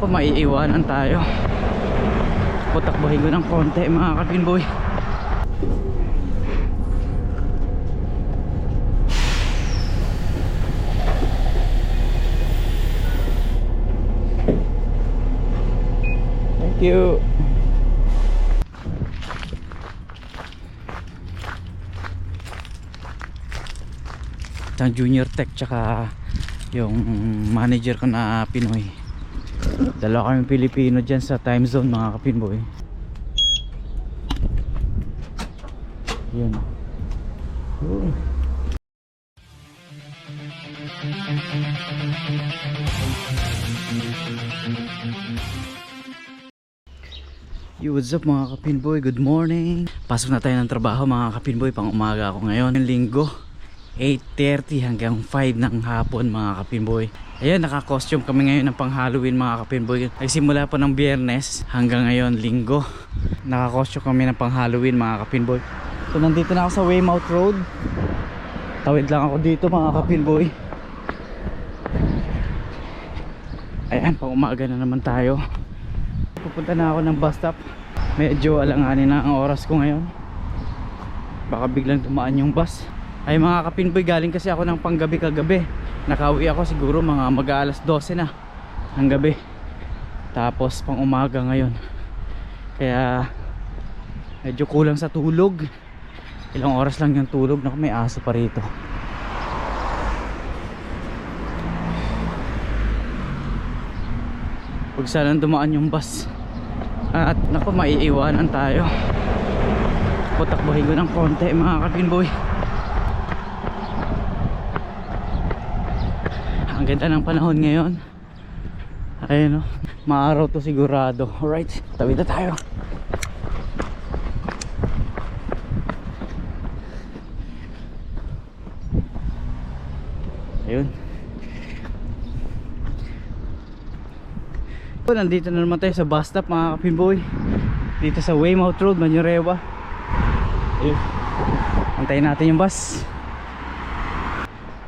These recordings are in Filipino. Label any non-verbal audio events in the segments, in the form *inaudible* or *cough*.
naku maiiwanan tayo. Putakbuhin ko ng konti mga kapinboy thank you. Isang junior tech tsaka yung manager ko na Pinoy dalawa kami Pilipino dyan sa time zone mga kapinboy yun Yun. Yo, what's up mga kapinboy? Good morning! Pasok na tayo ng trabaho mga kapinboy pang umaga ako ngayon. Linggo, 8.30 hanggang 5 ng hapon mga kapinboy. Ayan, naka-costume kami ngayon ng pang Halloween mga kapinboy. Nagsimula pa ng biyernes hanggang ngayon, linggo. Naka-costume kami ng pang Halloween mga kapinboy. So nandito na ako sa Weymouth Road. Tawid lang ako dito mga kapinboy. Ayan, pang umaga na naman tayo. Pupunta na ako ng bus stop. Medyo alanganin na ang oras ko ngayon. Baka biglang tumaan yung bus. Ay mga kapinboy, galing kasi ako ng panggabi kagabi. Nakauwi ako siguro mga mag alas 12 na ng gabi. Tapos pang umaga ngayon. Kaya medyo kulang sa tulog. Ilang oras lang yung tulog. Naku, may aso pa rito. Huwag sanang dumaan yung bus. At naku, maiiwanan tayo. Putakbuhin ko ng konti mga kapinboy. Ganda ng panahon ngayon. Ayun o, maaraw to sigurado. Alright, tawid na tayo. Ayun. So, nandito na naman tayo sa bus stop mga kapimboy dito sa Weymouth Road, Manurewa ayun antayin natin yung bus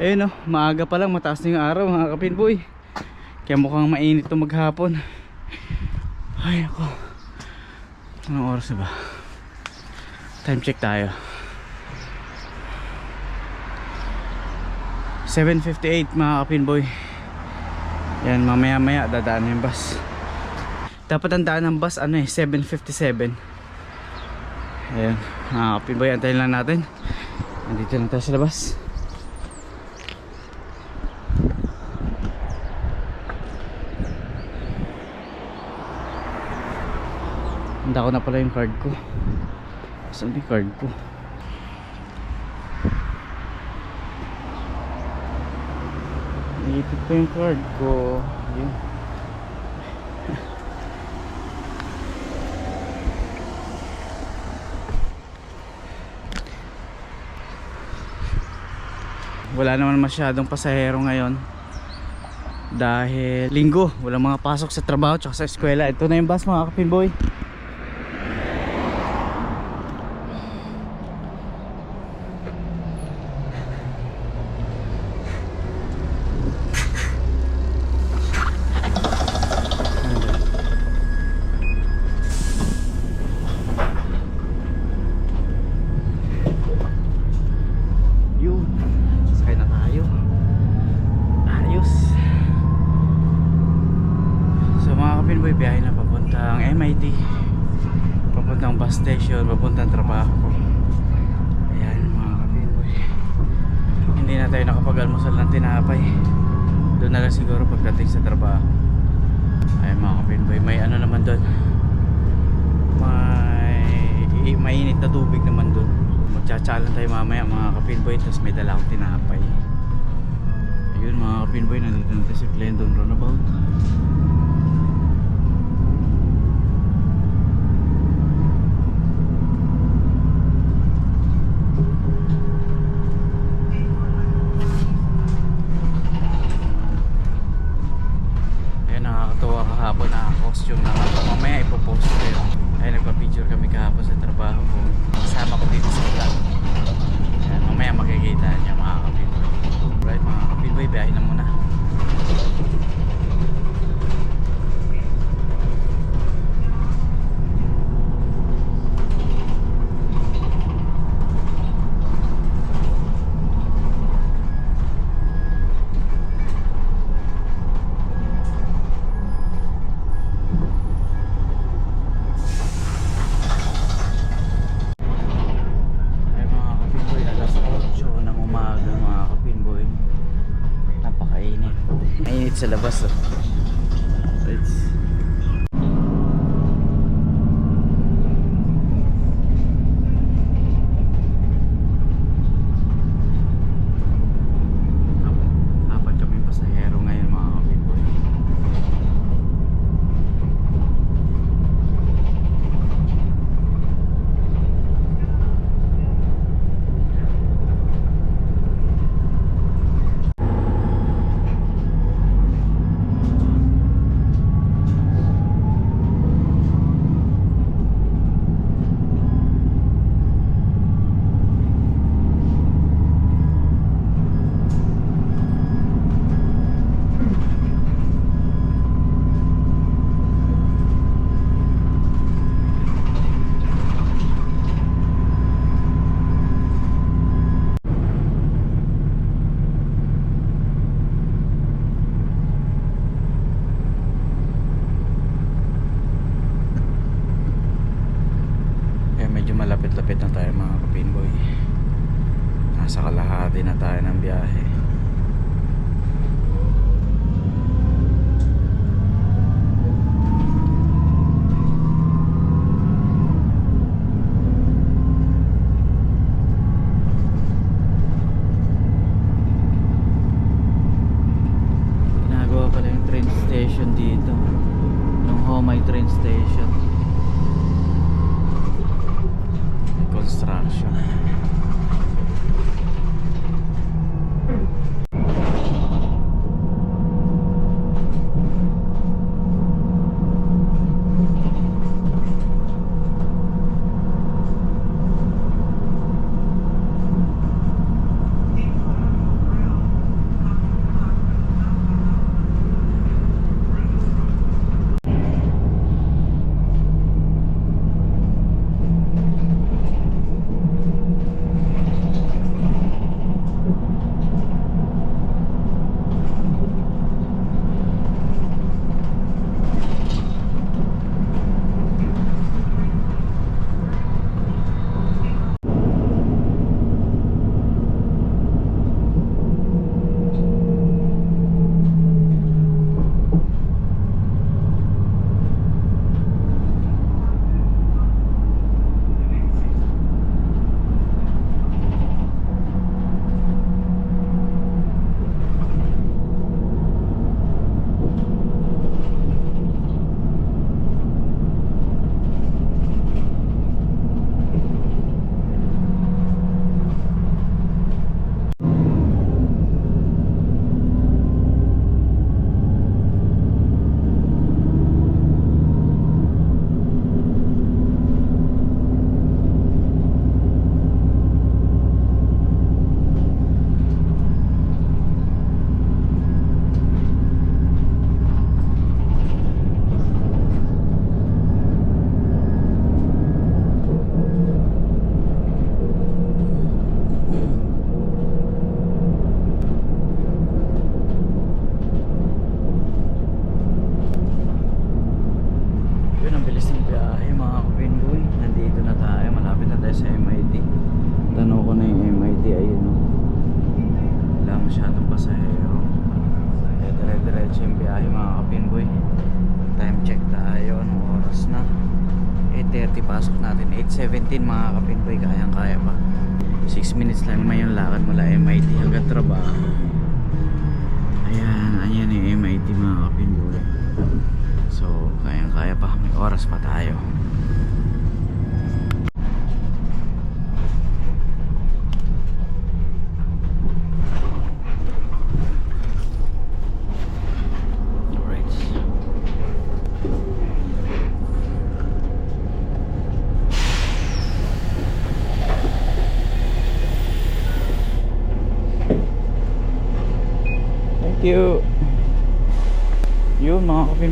ayun o, maaga pa lang mataas na yung araw mga kapimboy kaya mukhang mainit to maghapon. Ay ako. Anong oras ba? Time check tayo. 7.58 mga kapinboy yan mamaya maya dadaan yung bus. Dapat ang daan ng bus ano eh 7.57 ayan mga kapinboy antayin lang natin. Nandito lang tayo sa labas handa ko na pala yung card ko saan yung card ko Iipit ko yung card ko. Yun. *laughs* Wala naman masyadong pasahero ngayon. Dahil linggo, wala mga pasok sa trabaho tsaka sa eskwela. Ito na yung bus mga kapinboy. Yun. Sakay na tayo. Ayos. So mga kapinboy, biyahe na papuntang MIT. Papuntang bus station, papuntang trabaho ko. Ayan mga kapinboy. Hindi na tayo nakapag-almusal ng tinapay. Doon na lang siguro pagdating sa trabaho. Ayan mga kapinboy, may ano naman doon. May mainit na tubig naman doon magtsatsalan tayo mamaya mga kapinboy tapos may dala akong tinapay. Ayun mga kapinboy nandito na sa Glendon Runabout. Kahapon na costume na ako. Mamaya ipopost ko yun. Ay nagpa-picture kami kahapon sa trabaho ko 也不是。my train station. Construction.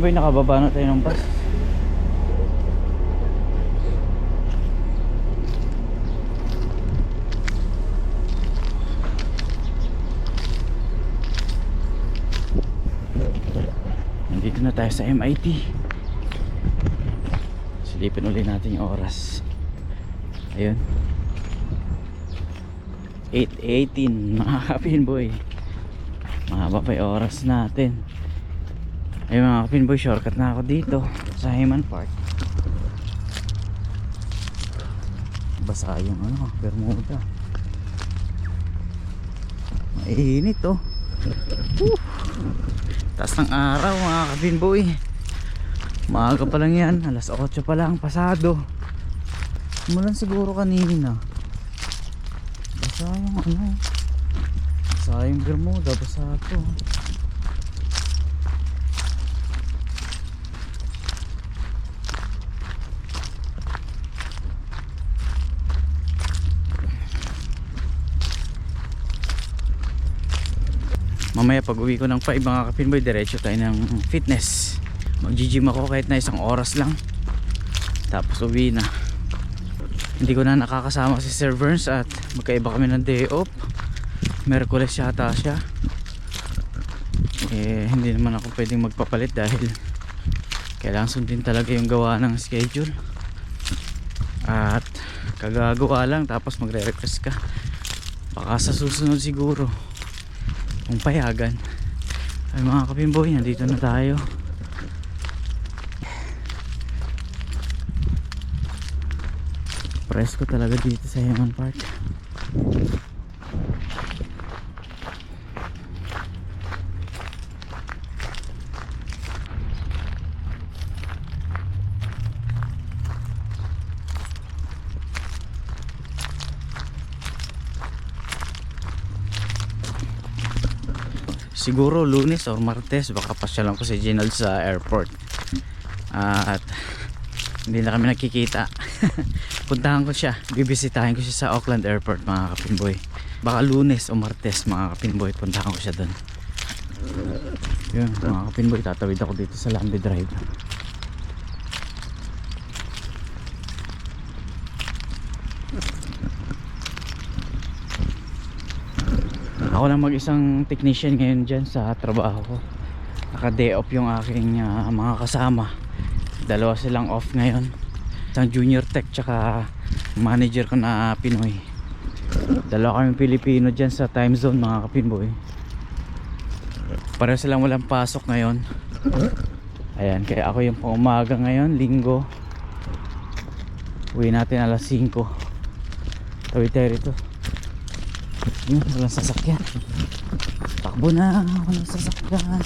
boy, nakababa na tayo ng bus. Nandito na tayo sa MIT. Silipin ulit natin yung oras. Ayun. 8.18 *laughs* mga kapin boy. Mahaba pa yung oras natin. Ayun mga kapinboy, shortcut na ako dito sa Hyman Park. Basa yung ano, Bermuda. Mainit oh. Woo! Taas ng araw mga kapinboy. Maaga pa lang yan, alas 8 pa lang, pasado. Umulan siguro kanina. Basa yung ano. Basa yung Bermuda, basa to. Mamaya pag uwi ko ng 5 mga kapinboy, diretso tayo ng fitness. Mag-gym ako kahit na isang oras lang. Tapos uwi na. Hindi ko na nakakasama si Sir Verns at magkaiba kami ng day off. Merkules yata siya. Eh, hindi naman ako pwedeng magpapalit dahil kailangan sundin talaga yung gawa ng schedule. At kagagawa lang tapos magre-request ka. Baka sa susunod siguro kung payagan. Ay mga kapimboy nandito na tayo. Presko talaga dito sa Yaman Park siguro lunes or martes baka pasyalan ko si Ginald sa airport. At hindi na kami nakikita *laughs* puntahan ko siya. Bibisitahin ko siya sa Auckland airport mga kapinboy. Baka lunes o martes mga kapinboy puntahan ko siya doon yun mga kapinboy tatawid ako dito sa Lambe Drive ako lang mag isang technician ngayon dyan sa trabaho ko. Naka day off yung aking ah, mga kasama. Dalawa silang off ngayon. Isang junior tech tsaka manager ko na Pinoy. Dalawa kami Pilipino dyan sa time zone mga kapinboy. Pareho silang walang pasok ngayon. Ayan kaya ako yung pang umaga ngayon linggo. Uwi natin alas 5 tawid tayo rito yun, walang sasakyan. Takbo na walang sasakyan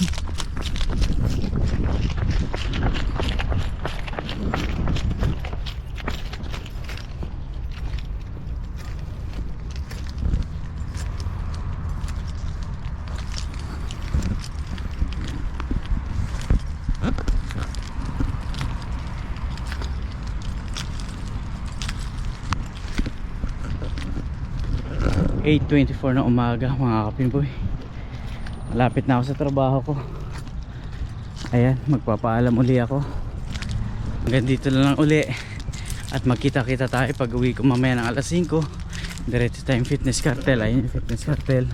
Eight twenty-four na umaga mga kapinboy Malapit na ako sa trabaho ko. Ayan, magpapaalam uli ako. Hanggang dito lang uli. At magkita kita tayo pag uwi ko mamaya ng alas 5 Diretso tayong fitness cartel. Ayun yung fitness cartel.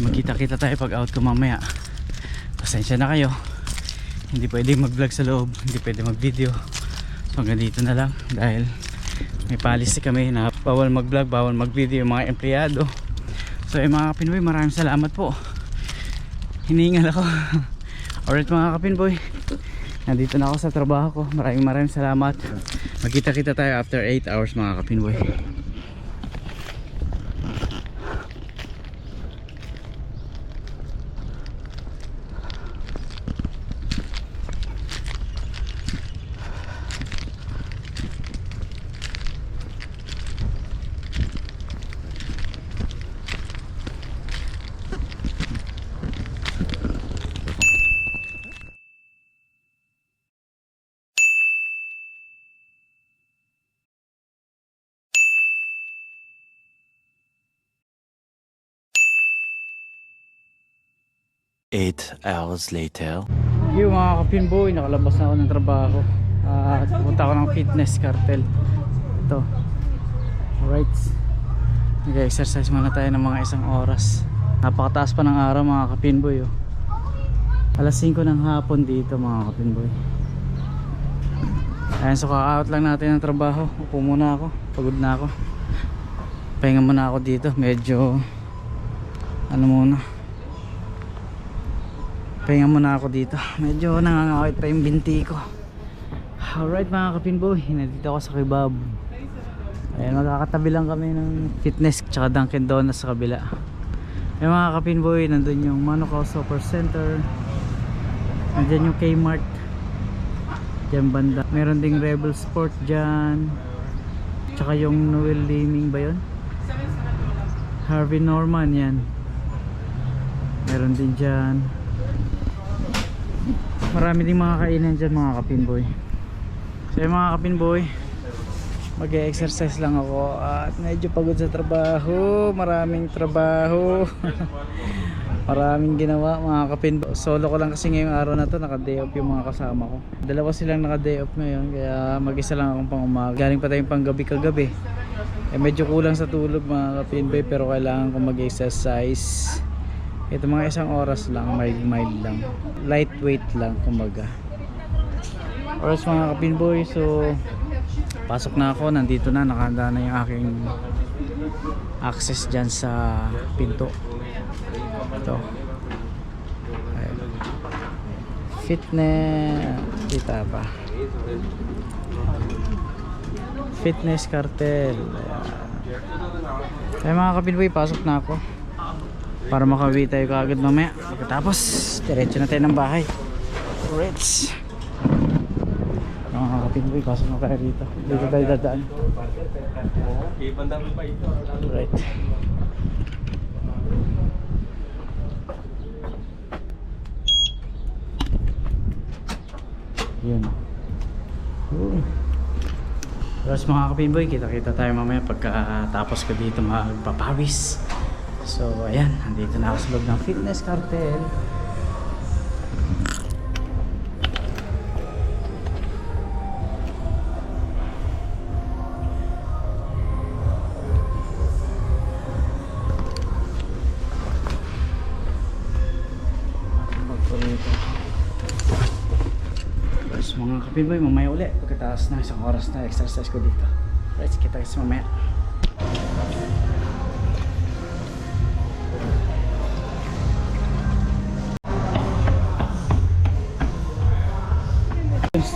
Magkita kita tayo pag out ko mamaya. Pasensya na kayo. Hindi pwede mag vlog sa loob. Hindi pwede mag video So hanggang na lang. Dahil may policy kami na bawal mag vlog, bawal mag video yung mga empleyado. So eh, mga kapinboy maraming salamat po. Hiningal ako. *laughs* Alright mga kapinboy. Nandito na ako sa trabaho ko. Maraming maraming salamat. Magkita kita tayo after 8 hours mga kapinboy Eight hours later. Yung mga kapinboy, nakalabas na ako ng trabaho. At pupunta ako ng fitness cartel. Ito. Alright. Nag-exercise muna tayo ng mga isang oras. Napakataas pa ng araw mga kapinboy oh. Alas 5 ng hapon dito mga kapinboy. Ayan so kaka-out lang natin ng trabaho. Upo muna ako, pagod na ako. Pahinga muna ako dito. Medyo Ano muna Pahinga muna ako dito. Medyo nangangawit pa yung binti ko. Alright mga kapinboy, nandito ako sa Kebab. Ayan, magkakatabi lang kami ng fitness tsaka Dunkin Donuts sa kabila. Ayan mga kapinboy, nandun yung Manukau Super Center. Nandyan yung Kmart. Diyan banda. Meron ding Rebel Sport dyan. Tsaka yung Noel Liming ba yun? Harvey Norman yan. Meron din dyan. Marami ding mga kainan dyan mga kapinboy. So mga kapinboy, mag-exercise lang ako at medyo pagod sa trabaho. Maraming trabaho. *laughs* Maraming ginawa mga kapinboy. Solo ko lang kasi ngayong araw na to, naka-day off yung mga kasama ko. Dalawa silang naka-day off ngayon, kaya mag-isa lang akong pang umaga. Galing pa tayong pang gabi kagabi. Eh, medyo kulang sa tulog mga kapinboy pero kailangan ko mag-exercise. Ito mga isang oras lang, mild mild lang. Lightweight lang kumbaga. Oras mga kapinboy, so pasok na ako, nandito na, nakahanda na yung aking access dyan sa pinto. Ito. Ayan. Fitness, kita ba? Fitness cartel. Ayan. Kaya mga kapinboy, pasok na ako. Para makauwi tayo kaagad mamaya. Pagkatapos, diretso na tayo ng bahay. Rich. Mga kapinboy, pasok na tayo rito. Dito tayo dadaan. Right. Yun. Tapos mga kapinboy, kita-kita tayo mamaya pagkatapos ko dito magpapawis. So, ayan, nandito na ako sa loob ng fitness cartel. Tapos mga kapinboy, mamaya uli. Pagkatapos na isang oras na exercise ko dito. Right, kita kasi mamaya.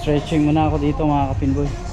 Stretching muna ako dito mga kapinboy.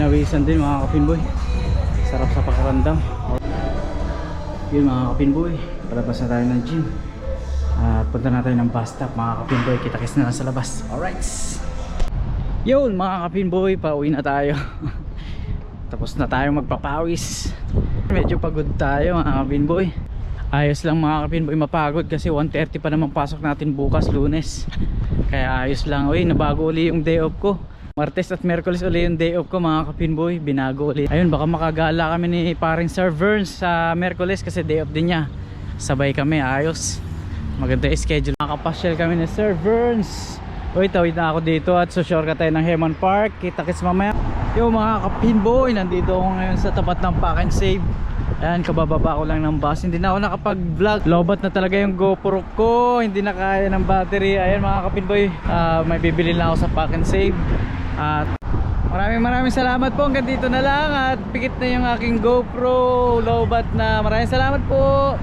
Pinawisan din mga kapinboy sarap sa pakiramdam. Yun mga kapinboy palabas na tayo ng gym. At punta na tayo ng bus stop mga kapinboy kita kiss na lang sa labas. Alright. Yun mga kapinboy pauwi na tayo. *laughs* Tapos na tayo magpapawis. Medyo pagod tayo mga kapinboy ayos lang mga kapinboy mapagod kasi 1.30 pa naman pasok natin bukas lunes. Kaya ayos lang uy nabago uli yung day off ko Martes at Merkulis uli yung day off ko mga kapinboy binago uli ayun baka makagala kami ni paring Sir Verns sa Merkulis kasi day off din niya sabay kami ayos maganda yung schedule makapasyal kami ni Sir Verns uy tawid na ako dito at susure ka tayo ng Hemon Park kita kits mamaya yo mga kapinboy nandito ako ngayon sa tapat ng Pack and Save Ayan, kabababa ko lang ng bus. Hindi na ako nakapag-vlog. Lobat na talaga yung GoPro ko. Hindi na kaya ng battery. Ayan mga kapinboy, ah, may bibili lang ako sa Pack and Save. At maraming maraming salamat po. Hanggang dito na lang. At pikit na yung aking GoPro. Lobat na. Maraming salamat po.